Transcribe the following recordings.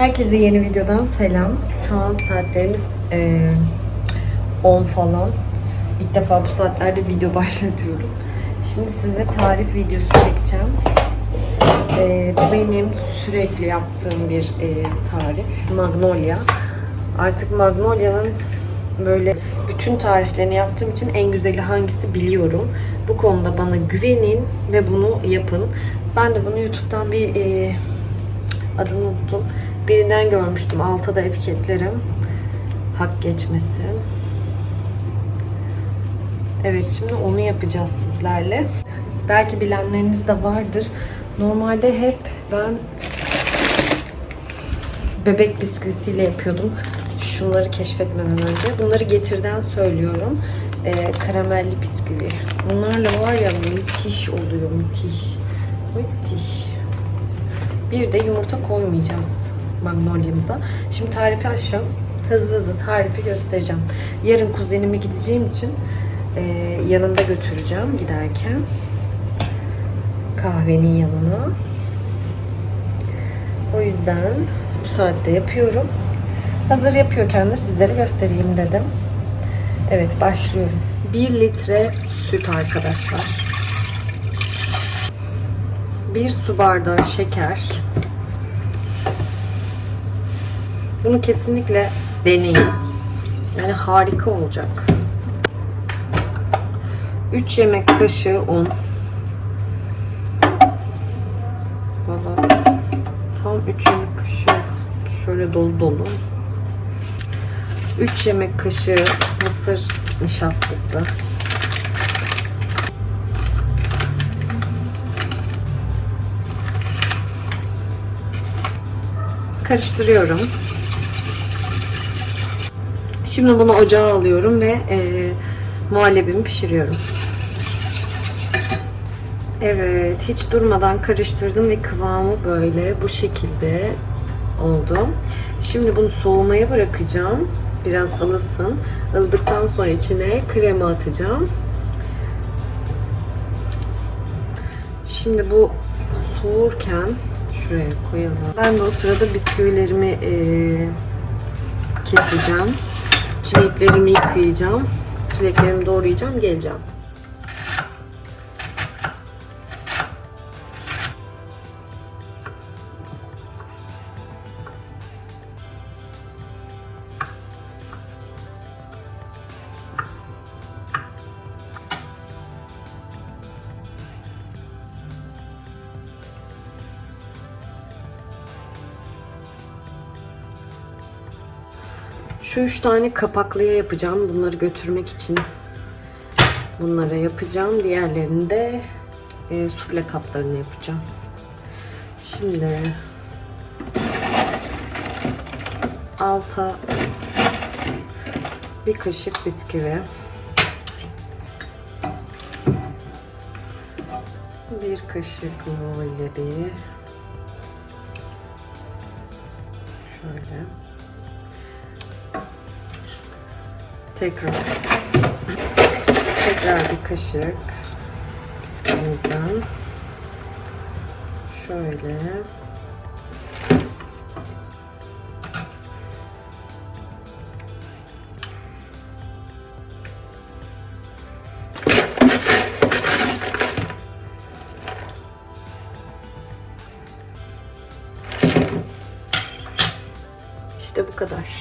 Herkese yeni videodan selam. Şu an saatlerimiz eee, 10 falan. İlk defa bu saatlerde video başlatıyorum. Şimdi size tarif videosu çekeceğim. Bu benim sürekli yaptığım bir eee, tarif. Magnolia. Artık Magnolia'nın böyle bütün tariflerini yaptığım için en güzeli hangisi biliyorum. Bu konuda bana güvenin ve bunu yapın. Ben de bunu YouTube'dan bir eee adını unuttum. Birinden görmüştüm. Altta da etiketlerim. Hak geçmesin. Evet şimdi onu yapacağız sizlerle. Belki bilenleriniz de vardır. Normalde hep ben bebek bisküvisiyle yapıyordum. Şunları keşfetmeden önce. Bunları getirden söylüyorum. Ee, karamelli bisküvi. Bunlarla var ya müthiş oluyor. Müthiş. Müthiş. Bir de yumurta koymayacağız magnolia'mıza. Şimdi tarifi açacağım. Hızlı hızlı tarifi göstereceğim. Yarın kuzenime gideceğim için e, yanımda götüreceğim giderken. Kahvenin yanına. O yüzden bu saatte yapıyorum. Hazır yapıyorken de sizlere göstereyim dedim. Evet başlıyorum. 1 litre süt arkadaşlar. 1 su bardağı şeker. Bunu kesinlikle deneyin. Yani harika olacak. 3 yemek kaşığı un. Valla tam 3 yemek kaşığı şöyle dolu dolu. 3 yemek kaşığı mısır nişastası. Karıştırıyorum. Şimdi bunu ocağa alıyorum ve e, muhallebimi pişiriyorum. Evet, hiç durmadan karıştırdım ve kıvamı böyle bu şekilde oldu. Şimdi bunu soğumaya bırakacağım. Biraz ılısın. Ilıdıktan sonra içine krema atacağım. Şimdi bu soğurken şuraya koyalım. Ben de o sırada bisküvilerimi eee, keseceğim. Çileklerimi yıkayacağım. Çileklerimi doğrayacağım, geleceğim. Şu üç tane kapaklıya yapacağım. Bunları götürmek için bunlara yapacağım. Diğerlerini de e, sufle kaplarını yapacağım. Şimdi alta bir kaşık bisküvi. Bir kaşık muhallebi. Şöyle. Tekrar. Tekrar bir kaşık. Bisküviden şöyle. İşte bu kadar.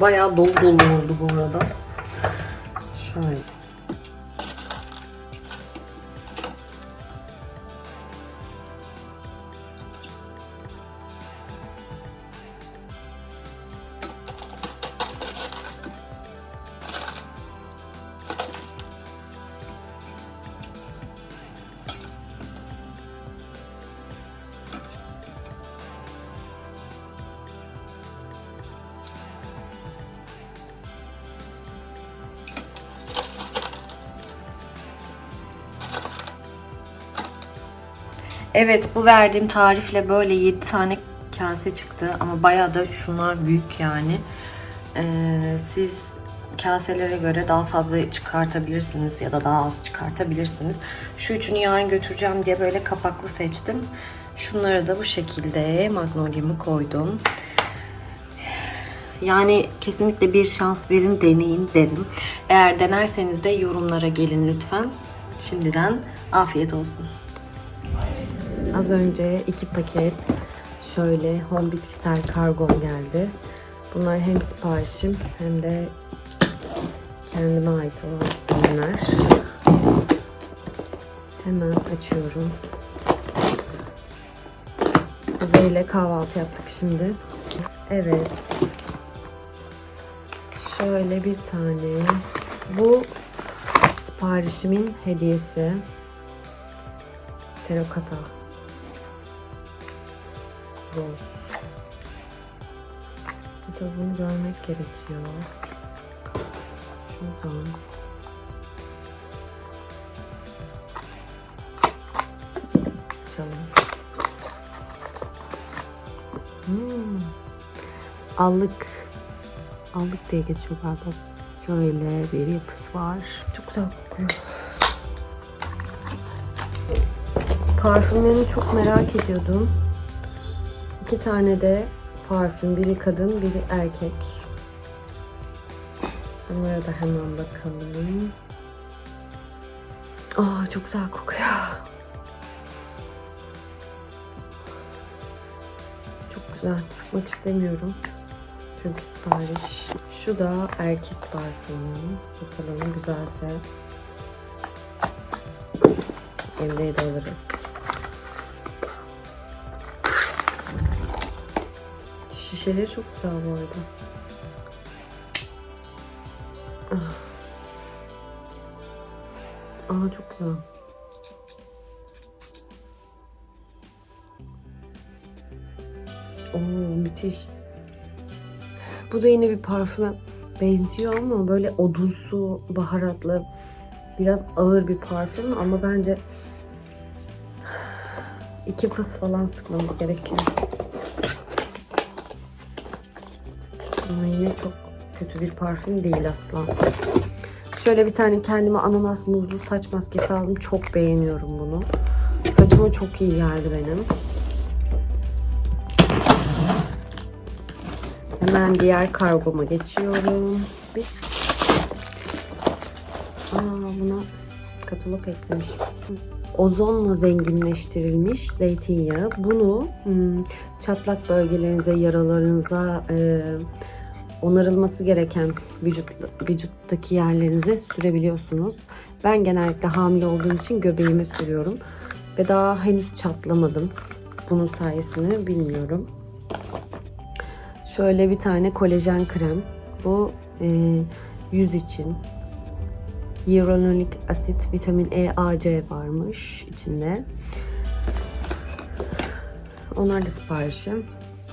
Bayağı dolu dolu oldu bu arada. Şöyle. Evet bu verdiğim tarifle böyle 7 tane kase çıktı ama bayağı da şunlar büyük yani. Ee, siz kaselere göre daha fazla çıkartabilirsiniz ya da daha az çıkartabilirsiniz. Şu üçünü yarın götüreceğim diye böyle kapaklı seçtim. Şunları da bu şekilde magnolia'mı koydum. Yani kesinlikle bir şans verin, deneyin derim. Eğer denerseniz de yorumlara gelin lütfen. Şimdiden afiyet olsun. Az önce iki paket şöyle home bitkisel kargom geldi. Bunlar hem siparişim hem de kendime ait olan ürünler. Hemen açıyorum. Kuzey ile kahvaltı yaptık şimdi. Evet. Şöyle bir tane. Bu siparişimin hediyesi. Terokata. Rose. Bir de bunu görmek gerekiyor. Şuradan. Açalım. Hmm. Allık. Allık diye geçiyor galiba. Şöyle bir yapısı var. Çok güzel kokuyor. Parfümlerini çok merak ediyordum. İki tane de parfüm. Biri kadın, biri erkek. Bunlara da hemen bakalım. Aa çok güzel kokuyor. Çok güzel. Sıkmak istemiyorum. Çünkü sipariş. Şu da erkek parfümü. Bakalım güzelse. Emre'ye de alırız. Şişeleri çok güzel bu arada. Ah. Aa çok güzel. Oo müthiş. Bu da yine bir parfüme benziyor ama böyle odunsu, baharatlı, biraz ağır bir parfüm ama bence iki fıs falan sıkmamız gerekiyor. Ama yine çok kötü bir parfüm değil asla. Şöyle bir tane kendime ananas muzlu saç maskesi aldım. Çok beğeniyorum bunu. Saçıma çok iyi geldi benim. Hemen diğer kargoma geçiyorum. Bir... Aa, buna katalog eklemiş. Ozonla zenginleştirilmiş zeytinyağı. Bunu hmm, çatlak bölgelerinize, yaralarınıza, e, onarılması gereken vücut vücuttaki yerlerinize sürebiliyorsunuz. Ben genellikle hamile olduğum için göbeğime sürüyorum ve daha henüz çatlamadım. Bunun sayesinde bilmiyorum. Şöyle bir tane kolajen krem. Bu e, yüz için. Hyaluronik asit, vitamin E, A, C varmış içinde. Onlar da siparişim.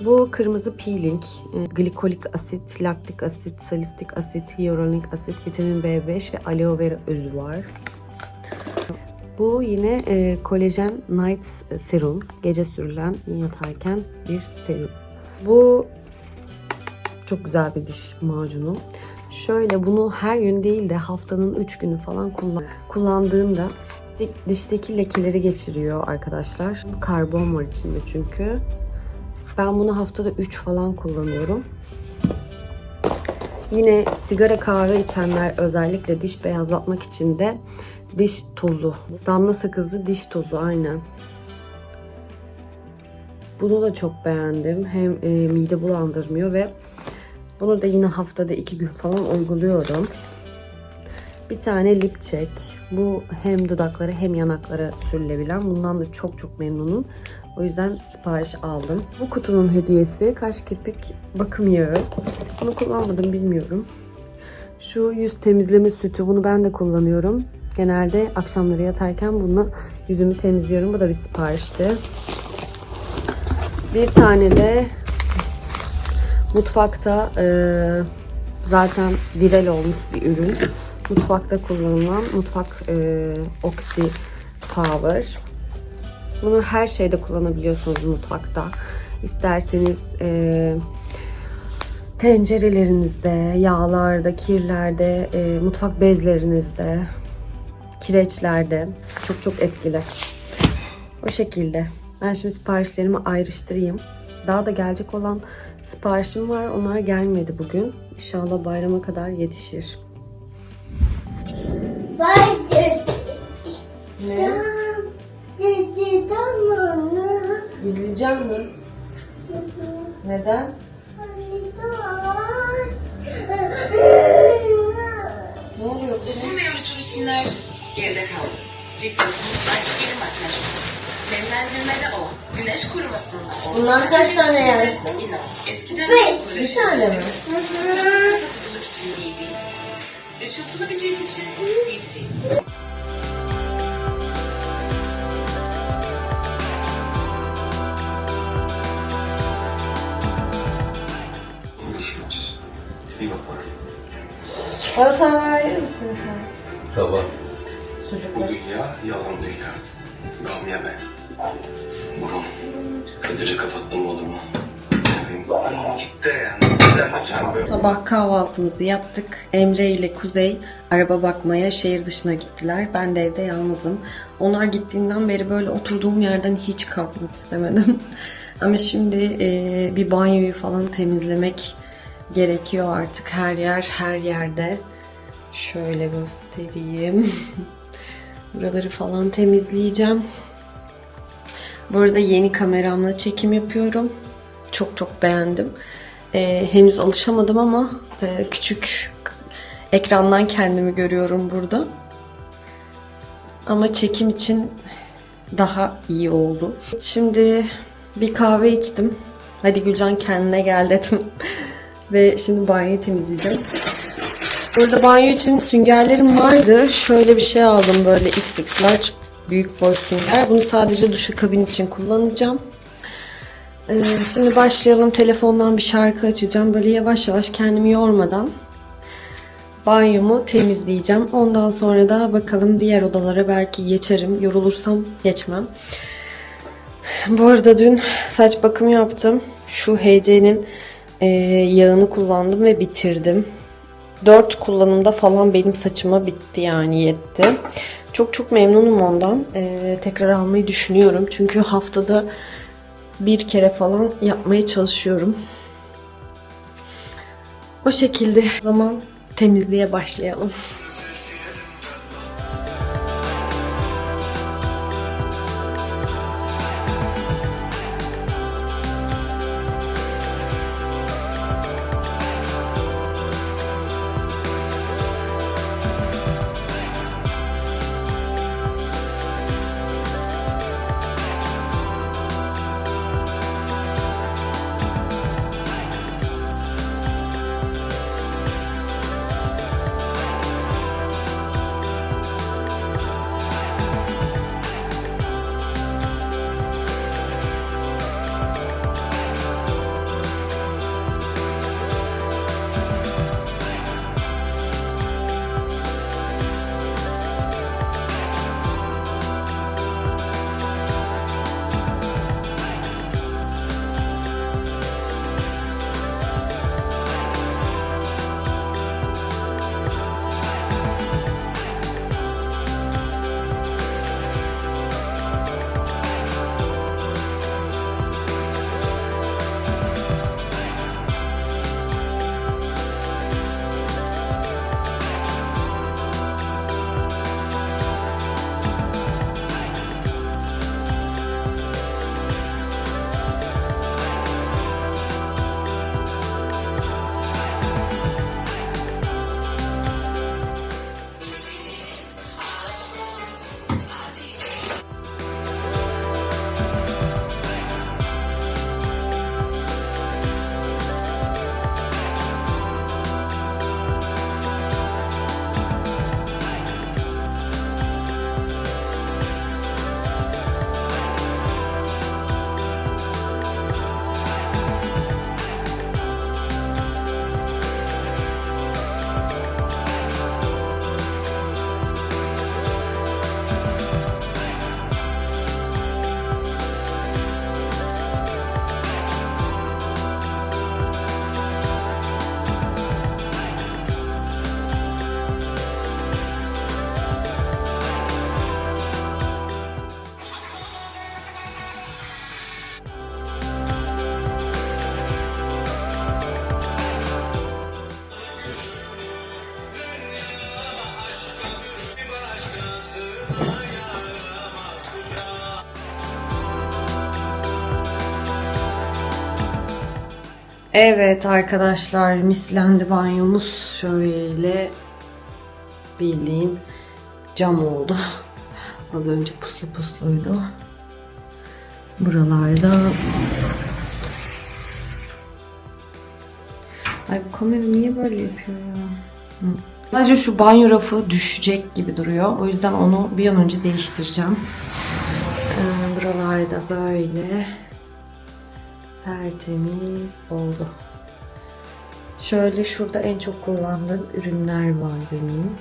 Bu kırmızı peeling, e, glikolik asit, laktik asit, salistik asit, hyaluronik asit, vitamin B5 ve aloe vera özü var. Bu yine e, kolajen night serum, gece sürülen yatarken bir serum. Bu çok güzel bir diş macunu. Şöyle bunu her gün değil de haftanın 3 günü falan kullan kullandığında di- dişteki lekeleri geçiriyor arkadaşlar. Karbon var içinde çünkü. Ben bunu haftada 3 falan kullanıyorum. Yine sigara kahve içenler özellikle diş beyazlatmak için de diş tozu. Damla sakızlı diş tozu aynen. Bunu da çok beğendim. Hem e, mide bulandırmıyor ve bunu da yine haftada iki gün falan uyguluyorum. Bir tane lip check. Bu hem dudaklara hem yanaklara sürülebilen. Bundan da çok çok memnunum. O yüzden sipariş aldım. Bu kutunun hediyesi kaş kirpik bakım yağı. Bunu kullanmadım bilmiyorum. Şu yüz temizleme sütü. Bunu ben de kullanıyorum. Genelde akşamları yatarken bunu yüzümü temizliyorum. Bu da bir siparişti. Bir tane de mutfakta e, zaten viral olmuş bir ürün. Mutfakta kullanılan mutfak e, oksi power. Bunu her şeyde kullanabiliyorsunuz mutfakta. İsterseniz e, tencerelerinizde, yağlarda, kirlerde, e, mutfak bezlerinizde, kireçlerde çok çok etkili. O şekilde. Ben şimdi siparişlerimi ayrıştırayım. Daha da gelecek olan siparişim var. Onlar gelmedi bugün. İnşallah bayrama kadar yetişir. Bye. Ne? İzleyeceğim mi? Neden? Ne oluyor? Uzun ve yorucu rutinler geride kaldı. Cilt bakımı artık yeni makyaj olsun. Nemlendirmede o, güneş korumasında o. Bunlar kaç tane yersin? İnan, eskiden çok Bir uğraşırdı. tane mi? Kusursuz kapatıcılık için BB. Işıltılı bir cilt için CC. Konuşmaz. Bir bak bana. Bana tane verir misin tane? Tamam. Bu dünya yalan dünya. Gam yeme. Burun. Kadir'i kapattım olur Sabah kahvaltımızı yaptık. Emre ile Kuzey araba bakmaya şehir dışına gittiler. Ben de evde yalnızım. Onlar gittiğinden beri böyle oturduğum yerden hiç kalkmak istemedim. Ama şimdi e, bir banyoyu falan temizlemek gerekiyor artık. Her yer her yerde. Şöyle göstereyim. Buraları falan temizleyeceğim. Bu arada yeni kameramla çekim yapıyorum. Çok çok beğendim. Ee, henüz alışamadım ama e, küçük ekrandan kendimi görüyorum burada. Ama çekim için daha iyi oldu. Şimdi bir kahve içtim. Hadi Gülcan kendine gel dedim. Ve şimdi banyoyu temizleyeceğim. Burada banyo için süngerlerim vardı. Şöyle bir şey aldım böyle XX large büyük boy sünger. Bunu sadece duşakabin için kullanacağım. Ee, şimdi başlayalım. Telefondan bir şarkı açacağım. Böyle yavaş yavaş kendimi yormadan banyomu temizleyeceğim. Ondan sonra da bakalım diğer odalara belki geçerim. Yorulursam geçmem. Bu arada dün saç bakımı yaptım. Şu HC'nin e, yağını kullandım ve bitirdim. 4 kullanımda falan benim saçıma bitti yani yetti. Çok çok memnunum ondan. E, tekrar almayı düşünüyorum. Çünkü haftada bir kere falan yapmaya çalışıyorum. O şekilde o zaman temizliğe başlayalım. Evet arkadaşlar mislendi banyomuz şöyle bildiğin cam oldu. Az önce puslu pusluydu. Buralarda Ay bu kamera niye böyle yapıyor ya? Hı. Sadece şu banyo rafı düşecek gibi duruyor. O yüzden onu bir an önce değiştireceğim. Ee, buralarda böyle tertemiz oldu. Şöyle şurada en çok kullandığım ürünler var benim.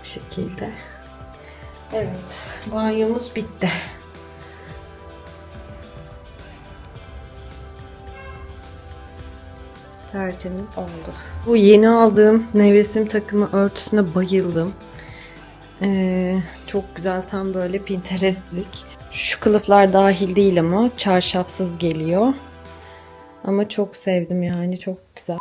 Bu şekilde. Evet, banyomuz bitti. Tertemiz oldu. Bu yeni aldığım nevresim takımı örtüsüne bayıldım. Ee, çok güzel tam böyle Pinterest'lik. Şu kılıflar dahil değil ama çarşafsız geliyor. Ama çok sevdim yani çok güzel.